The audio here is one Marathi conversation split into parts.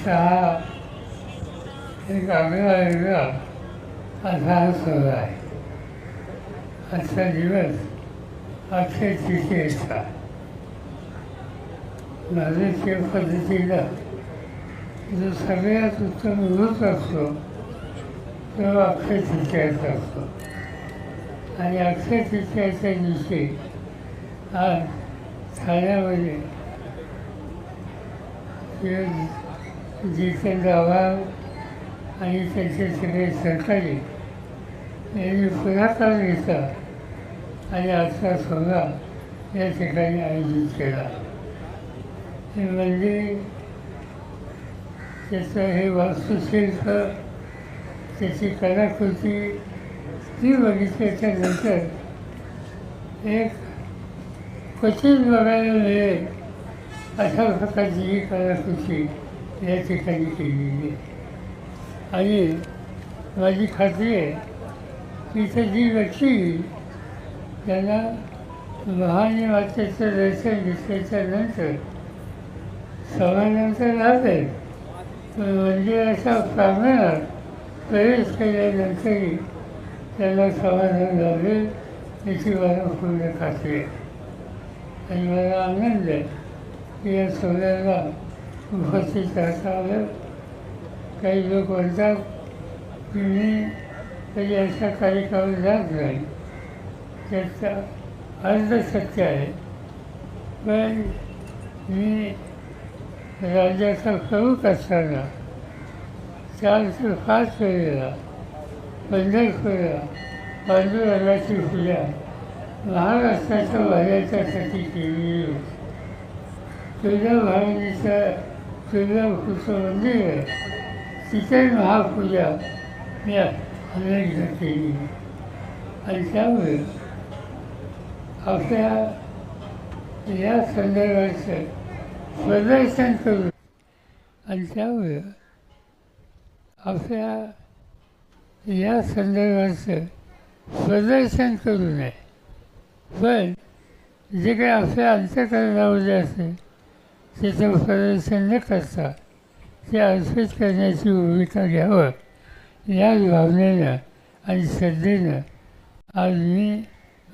असा हा एक आगळा वेगळा असा हा आहे आजचा दिवस अक्षय तृतीयेचा भारतीय पद्धतीला जो सगळ्यात उत्तम ऋत असतो तो अक्षय तृतीयाचा असतो आणि अक्षय तृतीयाच्या दिवशी आज ठाण्यामध्ये जितेंद्र आव्हाड आणि त्यांचे सगळे सरकारी यांनी पुढाकार घेतला आणि आजचा सोहळा या ठिकाणी आयोजित केला. हे म्हणजे त्याचं हे वास्तुशिल्प त्याची कलाकृती ती बघितल्याच्या नंतर एक क्वचित बघायला मिळेल अशा प्रकारची ही कलाकृती या ठिकाणी केलेली आहे. आणि माझी खात्री आहे की इथं जी व्यक्ती येईल, त्यांना महानी मातेचं दर्शन घेतल्याच्या नंतर सभानंतर लाभेल पण मंदिराच्या म्हणजे प्रांगणात प्रवेश केल्यानंतरही त्यांना समाधान लाभेल याची मला पूर्ण खात्री आहे. आणि मला आनंद आहे की या सोहळ्याला उपस्थित राहता आलं काही लोक म्हणतात की मी कधी अशा कार्यक्रमाला जात नाही त्याचा अर्ध सत्य आहे पण मी राज्याचा प्रमुख असताना चार ते पाच वेळेला पंढरपूरला पांडुरंगाची पूजा महाराष्ट्राच्या बाहेरच्यासाठी केली होती तुळजा भवानीचं तुळजापूरचं मंदिर आहे तिथे महापूजा मी अनेकदा केली आणि त्यामुळे आपल्या या संदर्भाचं प्रदर्शन करून आणि त्यामुळे आपल्या या संदर्भाचं प्रदर्शन करू नये पण जे काही आपल्या अंतकरणामध्ये असेल त्याचं प्रदर्शन न करता ते अर्पित करण्याची भूमिका घ्यावं. याच भावनेनं आणि श्रद्धेनं आज मी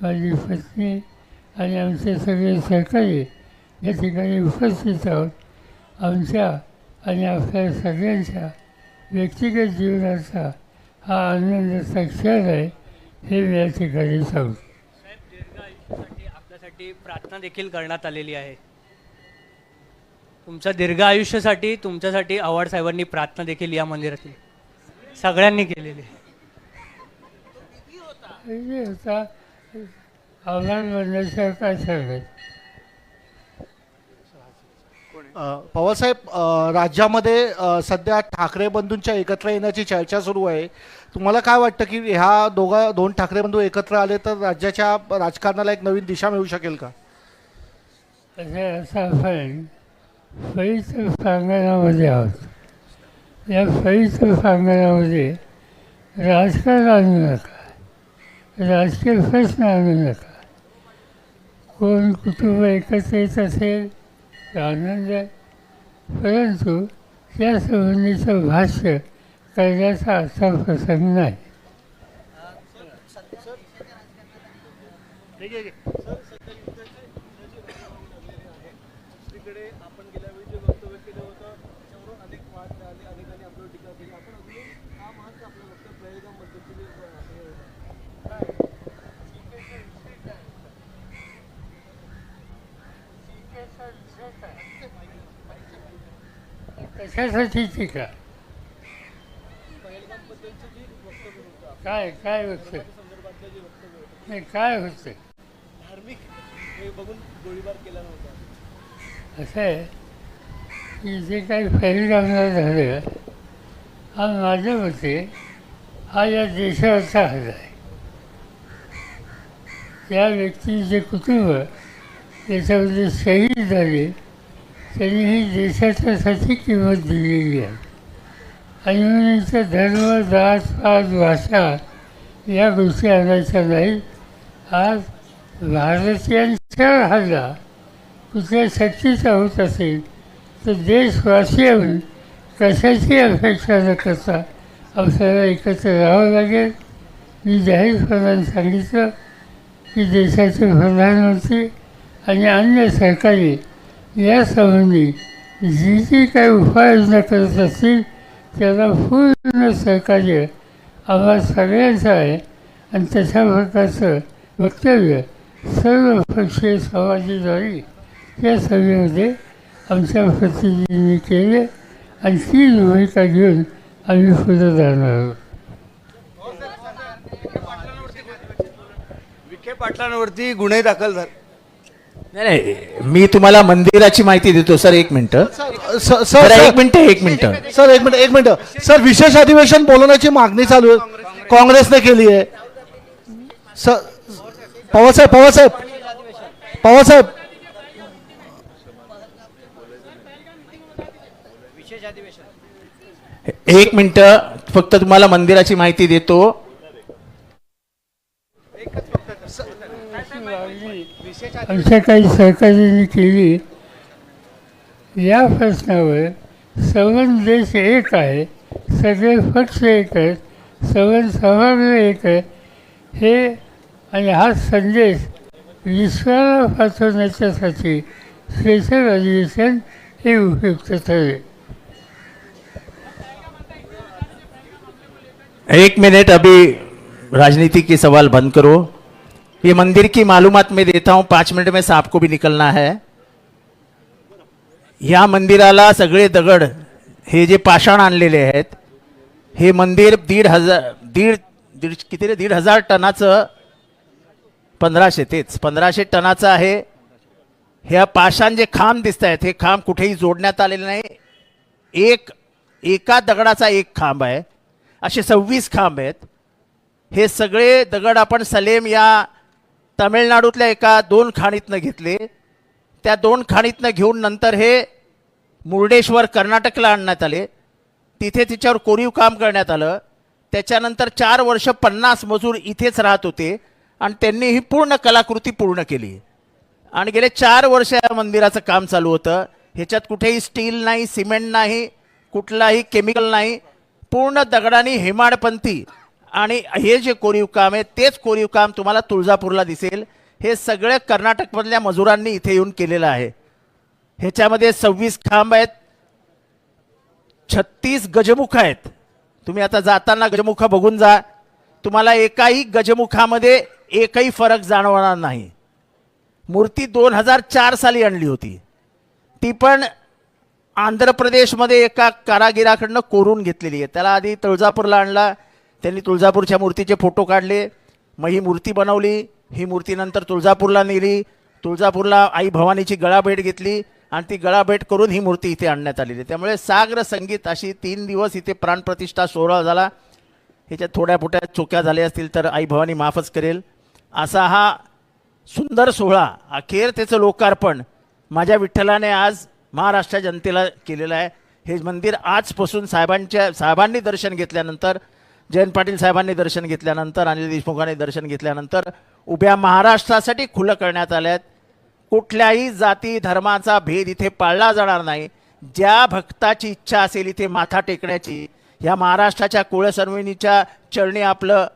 माझी पत्नी आणि आमचे सगळे सहकारी या ठिकाणी उपस्थित आहोत. आमच्या आणि आपल्या सगळ्यांच्या व्यक्तिगत जीवनाचा हा आनंदाचा क्षण आहे हे मी या ठिकाणी सांगतो. साहेब दीर्घ आयुष्यासाठी आपल्यासाठी प्रार्थना देखील करण्यात आलेली आहे. तुमच्या दीर्घ आयुष्यासाठी तुमच्यासाठी आव्हाड साहेबांनी प्रार्थना देखील या मंदिरातील. सगळ्यांनी केलेली. हे होता पवारसाहेब राज्यामध्ये सध्या ठाकरे बंधूंच्या एकत्र येण्याची चर्चा सुरू आहे. तुम्हाला काय वाटतं की ह्या दोघा दोन ठाकरे बंधू एकत्र आले तर राज्याच्या राजकारणाला एक नवीन दिशा मिळू शकेल का? असं असं प्रांगणामध्ये आहोत. या फळीच्या प्रांगणामध्ये राजकारण आणू नका. राजकीय प्रश्न आणू नका. कोण कुटुंब एकत्र येत असेल तर आनंद आहे. परंतु त्या संबंधीचं भाष्य करण्याचा असा प्रसंग नाही. कशासाठी टीका काय काय होतं नाही काय होतं असं आहे? की जे काही पहिलगामला झालं हा माझ्या मते हा या देशाचा हल्ला आहे. त्या व्यक्तीचे कुटुंब त्याच्यामध्ये शहीद झाले. त्यांनी ही देशाच्यासाठी किंमत दिलेली आहे. आणि धर्म जात पात भाषा या गोष्टी आणायच्या नाहीत. आज भारतीयांचा हल्ला कुठल्या शक्तीचा होत असेल तर देशवासियांनी कशाची अपेक्षा न करता आपल्याला एकत्र राहावं लागेल? मी जाहीरपणाने सांगितलं की देशाचे प्रधानमंत्री आणि अन्य सरकारी या संबंधी जी जी काही उपाययोजना करत असतील त्याला पूर्ण सहकार्य आम्हा सगळ्यांचं आहे. आणि तशा प्रकारचं वक्तव्य सर्व पक्षीय समाजाद्वारे या सभेमध्ये आमच्या प्रतिनिधींनी केले आणि ती भूमिका घेऊन आम्ही पुढे जाणार आहोत. विखे पाटलांवरती गुन्हे दाखल झाले. नाही मी तुम्हाला मंदिराची माहिती देतो. सर एक मिनिट. सर सर- एक मिनिट एक मिनिट. सर एक मिनिट एक मिनिट. सर विशेष अधिवेशन बोलवण्याची मागणी चालू आहे. काँग्रेसने केली आहे. सर पवारसाहेब पवारसाहेब पवारसाहेब. एक मिनिट फक्त तुम्हाला मंदिराची माहिती देतो. आमच्या काही सहकार्यांनी केली. या प्रश्नावर सवन देश एक आहे सगळे पक्ष एक आहेत सवन समाज एक आहे. हे आणि हा संदेश विश्वाला पाठवण्याच्यासाठी स्पेशल अधिवेशन हे उपयुक्त ठरेल. एक मिनट अभी राजनीति के सवाल बंद करो। ये मंदिर की मालूमात मैं देता हूं पाच मिनट में साहब को भी निकलना है। या मंदिराला सगळे दगड हे जे पाषाण आणलेले आहेत हे मंदिर दीड हजार दीड दीड किती रे दीड हजार टनाचं पंधराशे तेच पंधराशे टनाचं आहे. ह्या पाषाण जे खांब दिसत आहेत हे खांब कुठेही जोडण्यात आलेले नाही. एक एका दगडाचा एक खांब आहे. असे सव्वीस खांब आहेत. हे सगळे दगड आपण सलेम या तमिळनाडूतल्या एका दोन खाणीतनं घेतले. त्या दोन खाणीतनं घेऊन नंतर हे मुर्डेश्वर कर्नाटकला आणण्यात आले. तिथे तिच्यावर कोरीव काम करण्यात आलं. त्याच्यानंतर चार वर्ष पन्नास मजूर इथेच राहत होते आणि त्यांनी ही पूर्ण कलाकृती पूर्ण केली. आणि गेले चार वर्ष या मंदिराचं काम चालू होतं. ह्याच्यात कुठेही स्टील नाही सिमेंट नाही कुठलाही केमिकल नाही. पूर्ण दगडाने हेमाडपंथी आणि हे जे कोरीव काम आहे तेच कोरीव काम तुम्हाला तुळजापूरला दिसेल. हे सगळं कर्नाटकमधल्या मजुरांनी इथे येऊन केलेलं आहे. ह्याच्यामध्ये सव्वीस खांब आहेत. छत्तीस गजमुख आहेत. तुम्ही आता जाताना गजमुख बघून जा. तुम्हाला एकाही गजमुखामध्ये एकही फरक जाणवणार नाही. मूर्ती दोन हजार चार साली आणली होती. ती पण आंध्र प्रदेशमध्ये एका कारागिराकडनं कोरून घेतलेली आहे. त्याला आधी तुळजापूरला आणला त्यांनी तुळजापूरच्या मूर्तीचे फोटो काढले मग ही मूर्ती बनवली ही मूर्ती नंतर तुळजापूरला नेली तुळजापूरला आई भवानीची गळाभेट घेतली आणि ती गळाभेट करून ही मूर्ती इथे आणण्यात आलेली. आहे त्यामुळे साग्र संगीत अशी तीन दिवस इथे प्राणप्रतिष्ठा सोहळा झाला. ह्याच्यात थोड्या मोठ्या चुक्या झाल्या असतील तर आई भवानी माफच करेल. असा हा सुंदर सोहळा अखेर त्याचं लोकार्पण माझ्या विठ्ठलाने आज महाराष्ट्र जनतेला केलेलं आहे. हे मंदिर आजपासून साहेबांच्या साहेबांनी दर्शन घेतल्यानंतर जयंत पाटील साहेबांनी दर्शन घेतल्यानंतर अनिल देशमुखांनी दर्शन घेतल्यानंतर उभ्या महाराष्ट्रासाठी खुलं करण्यात आल्या आहेत कुठल्याही जाती धर्माचा भेद इथे पाळला जाणार नाही. ज्या भक्ताची इच्छा असेल इथे माथा टेकण्याची ह्या महाराष्ट्राच्या कुळसर्विणीच्या चरणी आपलं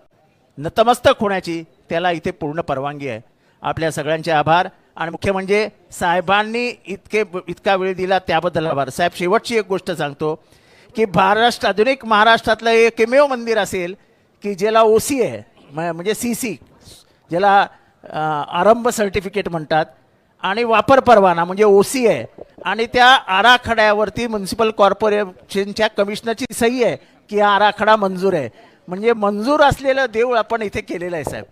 नतमस्तक होण्याची त्याला इथे पूर्ण परवानगी आहे. आपल्या सगळ्यांचे आभार. आणि मुख्य म्हणजे साहेबांनी इतके इतका वेळ दिला त्याबद्दल आभार. साहेब शेवटची एक गोष्ट सांगतो. की महाराष्ट्र आधुनिक महाराष्ट्रातलं एकमेव मंदिर असेल की ज्याला ओ सी आहे म- म्हणजे सी सी ज्याला आरंभ सर्टिफिकेट म्हणतात आणि वापर परवाना म्हणजे ओ सी आहे आणि त्या आराखड्यावरती म्युन्सिपल कॉर्पोरेशनच्या कमिशनरची सही आहे की हा आराखडा मंजूर आहे. म्हणजे मंजूर असलेलं देऊळ आपण इथे केलेलं आहे साहेब.